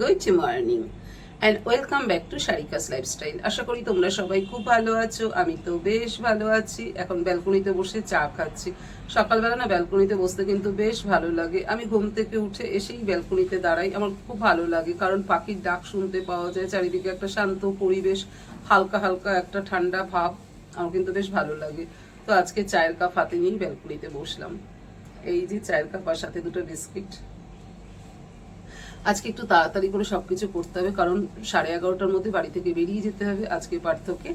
Good morning and welcome back to Sharika's lifestyle আশা করি তোমরা সবাই খুব ভালো আছো, আমি তো বেশ ভালো আছি। এখন ব্যালকনিতে বসে চা খাচ্ছি। সকালবেলা না ব্যালকনিতে বসতে কিন্তু বেশ ভালো লাগে। আমি ঘুম থেকে উঠে এসেই ব্যালকনিতে দাঁড়াই, আমার খুব ভালো লাগে কারণ পাখির ডাক শুনতে পাওয়া যায়, চারিদিকে একটা শান্ত পরিবেশ, হালকা হালকা একটা ঠান্ডা ভাব, আমার কিন্তু বেশ ভালো লাগে। তো আজকে চায়ের কাপ হাতে নিয়েই ব্যালকনিতে বসলাম। এই যে চায়ের কাপ আর সাথে দুটো বিস্কিট। আজকে একটু তাড়াতাড়ি করে সবকিছু করতে হবে, কারণ সাড়ে এগারোটার মধ্যে বাড়ি থেকে বেরিয়ে যেতে হবে। আজকে পার্থকে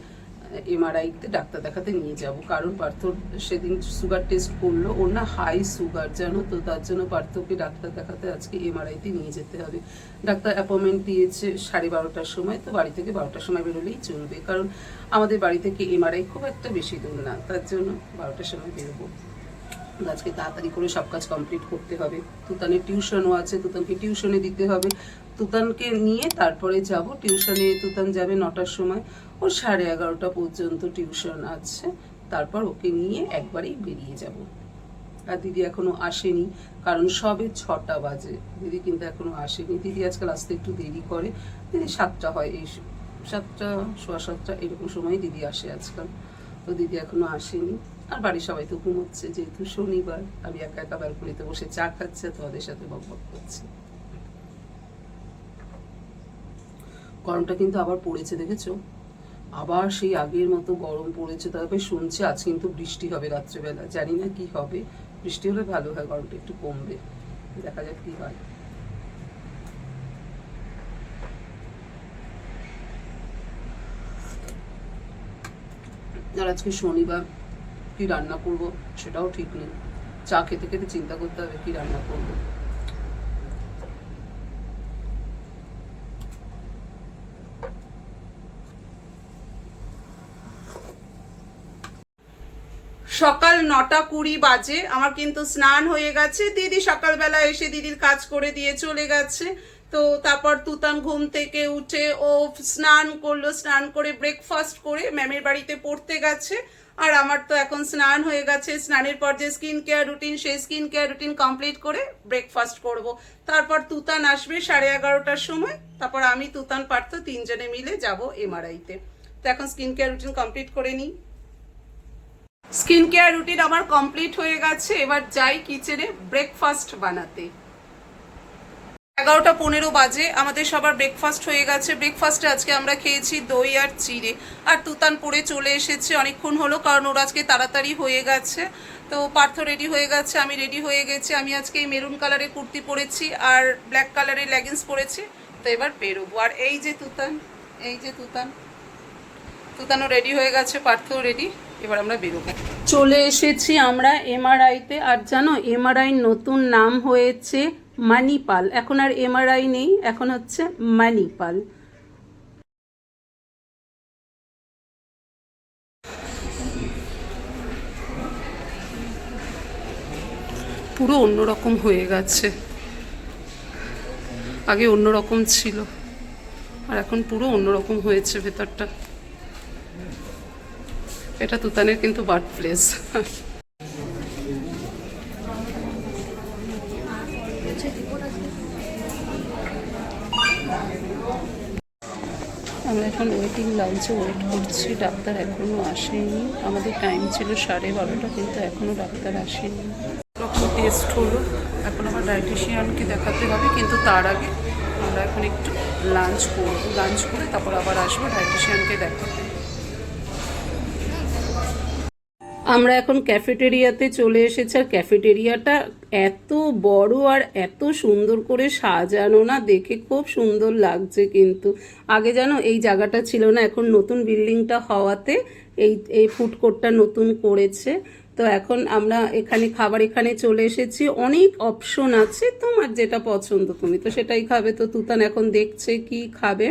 এমআরআইতে ডাক্তার দেখাতে নিয়ে যাব, কারণ পার্থ সেদিন সুগার টেস্ট করল। ওর না হাই সুগার জানো তো? তার জন্য পার্থকে ডাক্তার দেখাতে আজকে এমআরআইতে নিয়ে যেতে হবে। ডাক্তার অ্যাপয়েন্টমেন্ট দিয়েছে সাড়ে বারোটার সময়, তো বাড়ি থেকে বারোটার সময় বেরোলেই চলবে। কারণ আমাদের বাড়ি থেকে এমআরআই খুব একটা বেশি দূর না, তার জন্য বারোটার সময় বেরোবো। আজকে তাড়াতাড়ি করে সব কাজ কমপ্লিট করতে হবে। তুতানের টিউশনও আছে, তুতানকে টিউশনে দিতে হবে। তুতানকে নিয়ে তারপরে যাব। টিউশনে তুতান যাবে নটার সময়। ও সাড়ে এগারোটা পর্যন্ত টিউশন আছে। তারপর ওকে নিয়ে একবারেই বেরিয়ে যাব। আর দিদি এখনও আসেনি, কারণ সবে ছটা বাজে। দিদি কিন্তু এখনও আসেনি। দিদি আজকাল আসতে একটু দেরি করে। দিদি সাতটা হয় এই সাতটা, সোয়া সাতটা এরকম সময় দিদি আসে আজকাল। তো দিদি এখনও আসেনি। আর বাড়ির সবাই তো ঘুমোচ্ছে, যেহেতু শনিবার, আমি একা একা ব্যালকনিতে বসে চা খাচ্ছে তোমাদের সাথে বক বক করছি। গরমটা কিন্তু আবার পড়েছে, দেখেছ? আবার সেই আগের মতো গরম পড়েছে তবে শুনছি, আজ কিন্তু বৃষ্টি হবে রাত্রেবেলা, জানি না কি হবে। বৃষ্টি হলে ভালো হয়, গরমটা একটু কমবে। দেখা যাক কি হয়। আর আজকে শনিবার কি রান্না করব সেটাও ঠিক নেই। চা খেতে খেতে চিন্তা করতে হবে কি রান্না করব। সকাল নটা কুড়ি বাজে, আমার কিন্তু স্নান হয়ে গেছে। দিদি সকালবেলা এসে দিদির কাজ করে দিয়ে চলে গেছে। তো তারপর তুতান ঘুম থেকে উঠে ও স্নান করল, স্নান করে ব্রেকফাস্ট করে ম্যামের বাড়িতে পড়তে গেছে। আর আমার তো এখন স্নান হয়ে গেছে, স্নানের পর যে স্কিন কেয়ার রুটিন সেই স্কিন কেয়ার রুটিন কমপ্লিট করে ব্রেকফাস্ট করব। তারপর তুতান আসবে সাড়ে এগারোটার সময়, তারপর আমি তুতান পারতো তিনজনে মিলে যাব এমআরআইতে। তো এখন স্কিন কেয়ার রুটিন কমপ্লিট করে নিই। স্কিন কেয়ার রুটিন আমার কমপ্লিট হয়ে গেছে, এবার যাই কিচেনে ব্রেকফাস্ট বানাতে। এগারোটা পনেরো বাজে, আমাদের সবার ব্রেকফাস্ট হয়ে গেছে। ব্রেকফাস্টে আজকে আমরা খেয়েছি দই আর চিড়ে। আর তুতান পরে চলে এসেছে, অনেকক্ষণ হলো, কারণ ওর আজকে তাড়াতাড়ি হয়ে গেছে। তো পার্থ রেডি হয়ে গেছে, আমি রেডি হয়ে গেছি। আমি আজকে মেরুন কালারের কুর্তি পরেছি আর ব্ল্যাক কালারের লেগিংস পরেছি। তো এবার বেরোবো। আর এই যে তুতান, এই যে তুতান, তুতানও রেডি হয়ে গেছে, পার্থও রেডি এবার আমরা বেরোবো। চলে এসেছি আমরা এমআরআইতে আর জানো এমআরআই নতুন নাম হয়েছে মানিপাল। এখন আর এমআরআই নেই, এখন হচ্ছে মানিপাল। পুরো অন্যরকম হয়ে গেছে। আগে অন্যরকম ছিল, আর এখন পুরো অন্যরকম হয়েছে ভেতরটা। এটা তুতানের কিন্তু বার্থ প্লেস এখন ওয়েটিং লাঞ্চে ওয়েট করছি, ডাক্তার এখনও আসেনি। আমাদের টাইম ছিল সাড়ে বারোটা, কিন্তু এখনও ডাক্তার আসেনি। রক্ত টেস্ট হলো। এখন আমার ডায়েটিশিয়ানকে দেখাতে হবে, কিন্তু তার আগে আমরা এখন একটু লাঞ্চ করব। লাঞ্চ করে তারপর আবার আসব ডায়েটিশিয়ানকে দেখাতে। আমরা এখন ক্যাফেটেরিয়াতে চলে এসেছি, আর ক্যাফেটেরিয়াটা এত বড় আর এত সুন্দর করে সাজানো না, দেখে খুব সুন্দর লাগছে কিন্তু। আগে জানো, এই জায়গাটা ছিল না, এখন নতুন বিল্ডিংটা হওয়াতে এই এই ফুড কোর্টটা নতুন করেছে। তো এখন আমরা এখানে খাবার এখানে চলে এসেছি, অনেক অপশন আছে তোমার যেটা পছন্দ তুমি। তো সেটাই খাবে, তো তুতান এখন দেখছে কি খাবে।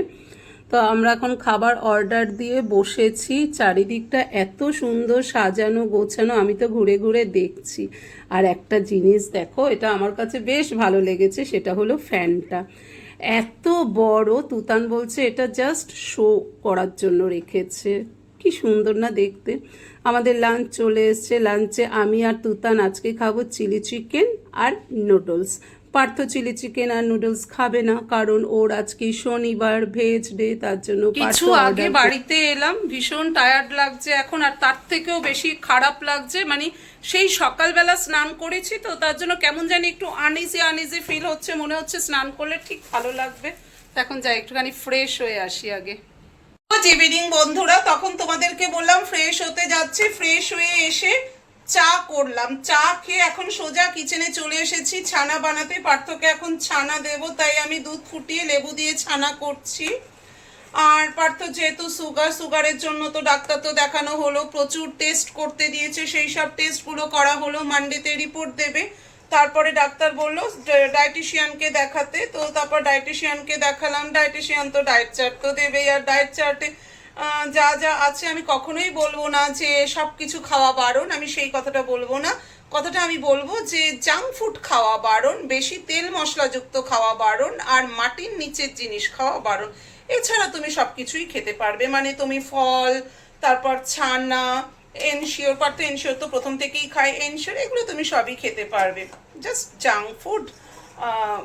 তো আমরা এখন খাবার অর্ডার দিয়ে বসেছি। চারিদিকটা এত সুন্দর সাজানো, গোছানো, আমি তো ঘুরে ঘুরে দেখছি। আর একটা জিনিস দেখো, এটা আমার কাছে বেশ ভালো লেগেছে, সেটা হলো ফ্যানটা। এত বড়, তুতান বলছে এটা জাস্ট শো করার জন্য রেখেছে। কি সুন্দর না দেখতে। আমাদের লাঞ্চ চলে এসছে। লাঞ্চে আমি আর তুতান আজকে খাব চিলি চিকেন আর নুডলস পার্থ চিলি চিকেন আর নুডলস খাবে না কারণ ওর আজকে শনিবার ভেজ ডে তার জন্য কিছু আগে বাড়িতে এলাম ভীষণ টায়ার্ড লাগছে এখন আর তার থেকেও বেশি খারাপ লাগছে মানে সেই সকালবেলা স্নান করেছি তো তার জন্য কেমন জানি একটু আনইজি আনইজি ফিল হচ্ছে মনে হচ্ছে স্নান করলে ঠিক ভালো লাগবে। এখন যাই একটুখানি ফ্রেশ হয়ে আসি আগে। গুড ইভিনিং বন্ধুরা তখন তোমাদেরকে বললাম ফ্রেশ হতে যাচ্ছি ফ্রেশ হয়ে এসে চা করলাম। চা খেয়ে এখন সোজা কিচেনে চলে এসেছি। ছানা বানাতে পার্থকে এখন ছানা দেব, তাই আমি দুধ ফুটিয়ে লেবু দিয়ে ছানা করছি। আর পার্থ যেহেতু সুগার সুগারের জন্য তো ডাক্তার তো দেখানো হলো, প্রচুর টেস্ট করতে দিয়েছে। সেই সব টেস্টগুলো করা হলো মানডেতে রিপোর্ট দেবে। তারপরে ডাক্তার বলল ডায়েটিশিয়ানকে দেখাতে। তো তারপর ডায়েটিশিয়ানকে দেখালাম। ডায়েটিশিয়ান তো ডায়েট চার্ট তো দেবেই। আর ডায়েট চার্টে যা যা আছে আমি কখনোই বলব না যে সব কিছু খাওয়া বারণ, আমি সেই কথাটা বলব না। কথাটা আমি বলব যে জাঙ্ক ফুড খাওয়া বারণ, বেশি তেল মশলাযুক্ত খাওয়া বারণ, আর মাটির নিচের জিনিস খাওয়া বারণ। এছাড়া তুমি সব কিছুই খেতে পারবে মানে তুমি ফল, তারপর ছানা, এনশিওর পার তো এনশিওর তো প্রথম থেকেই খায়, এনশিওর এগুলো তুমি সবই খেতে পারবে। জাস্ট জাঙ্ক ফুড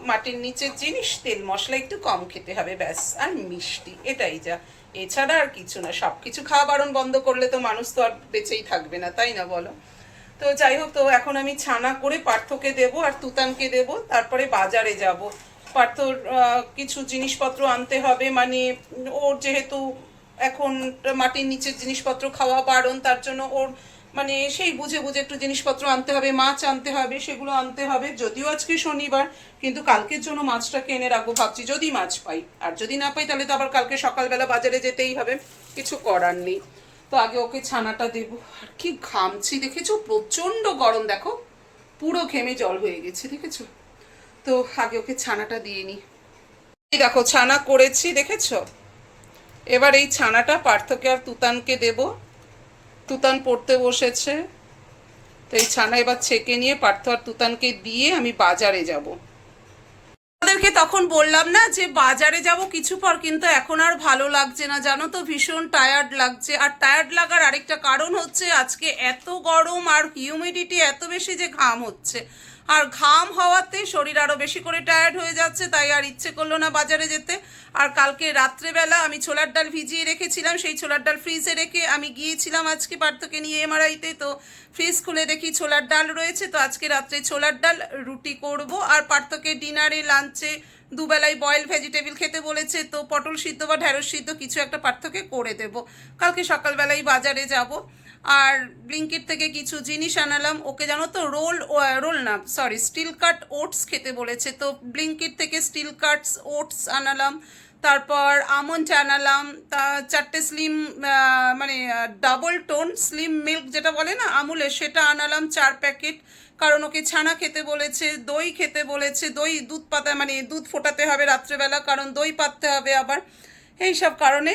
মাটির নিচের জিনিস, তেল মশলা একটু কম খেতে হবে, ব্যাস, আর মিষ্টি, এটাই যা। এছাড়া আর কিছু না সব কিছু খাওয়া বারণ বন্ধ করলে তো মানুষ তো আর বেঁচেই থাকবে না, তাই না বলো? তো যাই হোক, তো এখন আমি ছানা করে পার্থকে দেব আর তুতানকে দেব, তারপরে বাজারে যাব। পার্থর কিছু জিনিসপত্র আনতে হবে মানে ওর যেহেতু এখন মাটির নিচের জিনিসপত্র খাওয়া বারণ, তার জন্য ওর মানে সেই বুঝে বুঝে একটু জিনিসপত্র আনতে হবে, মাছ আনতে হবে, সেগুলো আনতে হবে। যদিও আজকে শনিবার, কিন্তু কালকের জন্য মাছটাকে এনে রাখব ভাবছি। যদি মাছ পাই, আর যদি না পাই তাহলে তো আবার কালকে সকালবেলা বাজারে যেতেই হবে, কিছু করার নেই। তো আগে ওকে ছানাটা দেবো। আর কি ঘামছি, দেখেছ? প্রচণ্ড গরম, দেখো। পুরো ঘেমে জল হয়ে গেছে, দেখেছ? তো আগে ওকে ছানাটা দিয়ে নি। এই দেখো, ছানা করেছি, দেখেছ? এবার এই ছানাটা পার্থকে আর তুতানকে দেব। তুতান পড়তে বসেছে। তো এই ছানা এবার ছেঁকে নিয়ে পার্থ আর তুতানকে দিয়ে আমি বাজারে যাব। তাদেরকে তখন বললাম না যে বাজারে যাব কিছু পর, কিন্তু এখন আর ভালো লাগছে না। জানো তো ভীষণ টায়ার্ড লাগছে। আর টায়ার্ড লাগার আরেকটা কারণ হচ্ছে আজকে এত গরম আর হিউমিডিটি এত বেশি যে ঘাম হচ্ছে। আর ঘাম হওয়াতে শরীর আরও বেশি করে টায়ার্ড হয়ে যাচ্ছে, তাই আর ইচ্ছে করল না বাজারে যেতে। আর কালকে রাত্রেবেলা আমি ছোলার ডাল ভিজিয়ে রেখেছিলাম, সেই ছোলার ডাল ফ্রিজে রেখে আমি গিয়েছিলাম আজকে পার্থকে নিয়ে এমআরআইতে তো। ফ্রিজ খুলে দেখি ছোলার ডাল রয়েছে, তো আজকে রাত্রে ছোলার ডাল রুটি করব। আর পার্থকে ডিনারে লাঞ্চে দুবেলায় বয়েল ভেজিটেবল খেতে বলেছে, তো পটল সিদ্ধ বা ঢেঁড়স সিদ্ধ কিছু একটা পার্থকে করে দেব। কালকে সকালবেলায় বাজারে যাব। আর ব্লিঙ্কিট থেকে কিছু জিনিস আনালাম। ওকে জানো তো, রোল রোল না সরি স্টিল কাট ওটস খেতে বলেছে। তো ব্লিঙ্কিট থেকে স্টিল কাটস ওটস আনালাম। তারপর আমন্ড আনালাম। তা চারটে স্লিম মানে ডাবল টোন স্লিম মিল্ক যেটা বলে না আমুলের সেটা আনালাম চার প্যাকেট কারণ ওকে ছানা খেতে বলেছে, দই খেতে বলেছে। দই দুধ পাতা মানে দুধ ফোটাতে হবে রাত্রেবেলা, কারণ দই পাততে হবে আবার। এই সব কারণে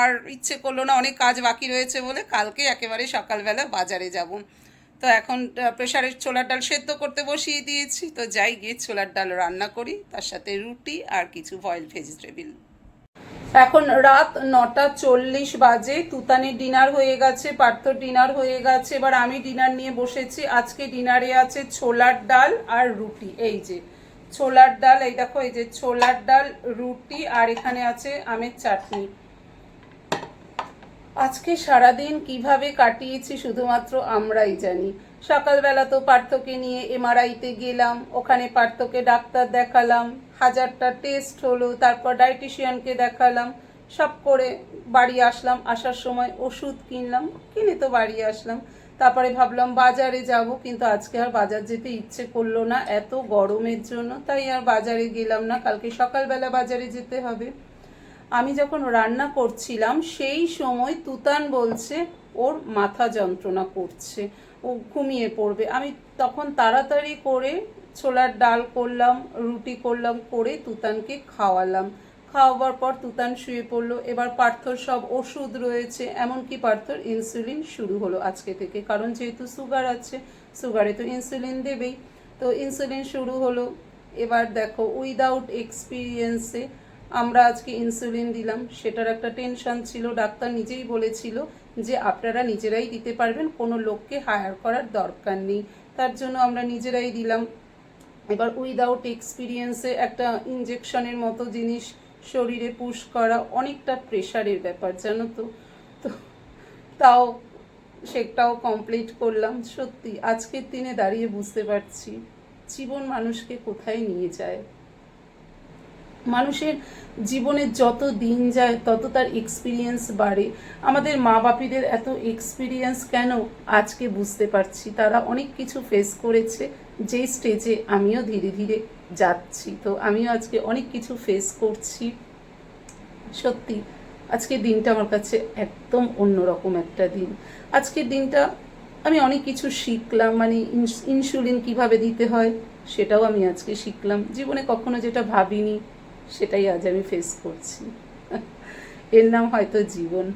আর ইচ্ছে করল না, অনেক কাজ বাকি রয়েছে বলে কালকে একেবারে সকালবেলা বাজারে যাব। তো এখন প্রেশারের ছোলার ডাল সেদ্ধ করতে বসিয়ে দিয়েছি। তো যাই গিয়ে ছোলার ডাল রান্না করি, তার সাথে রুটি আর কিছু বয়েল ভেজিটেবিল এখন রাত নটা চল্লিশ বাজে, তুতানের ডিনার হয়ে গেছে পার্থ ডিনার হয়ে গেছে। এবার আমি ডিনার নিয়ে বসেছি। আজকে ডিনারে আছে ছোলার ডাল আর রুটি। এই যে ছোলার ডাল, এই দেখো, এই যে ছোলার ডাল, রুটি আর এখানে আছে আমের চাটনি। আজকে সারাদিন কীভাবে কাটিয়েছি শুধুমাত্র আমরাই জানি। সকালবেলা তো পার্থকে নিয়ে এমআরআইতে গেলাম, ওখানে পার্থকে ডাক্তার দেখালাম, হাজারটা টেস্ট হলো, তারপর ডায়েটিশিয়ানকে দেখালাম, সব করে বাড়ি আসলাম, আসার সময় ওষুধ কিনলাম, কিনে তো বাড়ি আসলাম। তারপরে ভাবলাম বাজারে যাব, কিন্তু আজকে আর বাজার যেতে ইচ্ছে করল না, এত গরমের জন্য, তাই আর বাজারে গেলাম না, কালকে সকালবেলা বাজারে যেতে হবে। আমি যখন রান্না করছিলাম, সেই সময় তুতান বলছে, ওর মাথা যন্ত্রণা করছে, ও ঘুমিয়ে পড়বে। আমি তখন তাড়াতাড়ি করে ছোলার ডাল করলাম, রুটি করলাম, করে তুতানকে খাওয়ালাম। খাওয়াবার পর তুতান শুয়ে পড়ল। এবার পার্থর সব ওষুধ রয়েছে, এমনকি পার্থর ইনসুলিন শুরু হলো আজকে থেকে, কারণ যেহেতু সুগার আছে, সুগারে তো ইনসুলিন দেবেই। তো ইনসুলিন শুরু হলো। এবার দেখো, উইদাউট এক্সপিরিয়েন্সে আমরা আজকে ইনসুলিন দিলাম, সেটার একটা টেনশন ছিল, ডাক্তার নিজেই বলেছিল যে আপনারা নিজেরাই দিতে পারবেন, কোনো লোককে হায়ার করার দরকার নেই। তার জন্য আমরা নিজেরাই দিলাম। এবার উইদাউট এক্সপিরিয়েন্সে একটা ইনজেকশনের মতো জিনিস শরীরে পুশ করা অনেকটা প্রেশারের ব্যাপার, জানো তো? তো তাও সেটাও কমপ্লিট করলাম। সত্যি, আজকের দিনে দাঁড়িয়ে বুঝতে পারছি, জীবন মানুষকে কোথায় নিয়ে যায়? মানুষের জীবনে যত দিন যায়, তত তার এক্সপিরিয়েন্স বাড়ে। আমাদের মা বাপিদের এত এক্সপিরিয়েন্স কেন আজকে বুঝতে পারছি? তারা অনেক কিছু ফেস করেছে যে স্টেজে আমিও ধীরে ধীরে যাচ্ছি। তো আমিও আজকে অনেক কিছু ফেস করছি। সত্যি আজকের দিনটা আমার কাছে একদম অন্যরকম একটা দিন। আজকের দিনটা আমি অনেক কিছু শিখলাম মানে ইনস- ইনসুলিন কীভাবে দিতে হয় সেটাও আমি আজকে শিখলাম। জীবনে কখনো যেটা ভাবিনি সেটাই আজ আমি ফেস করছি। এর নাম হয়তো জীবন।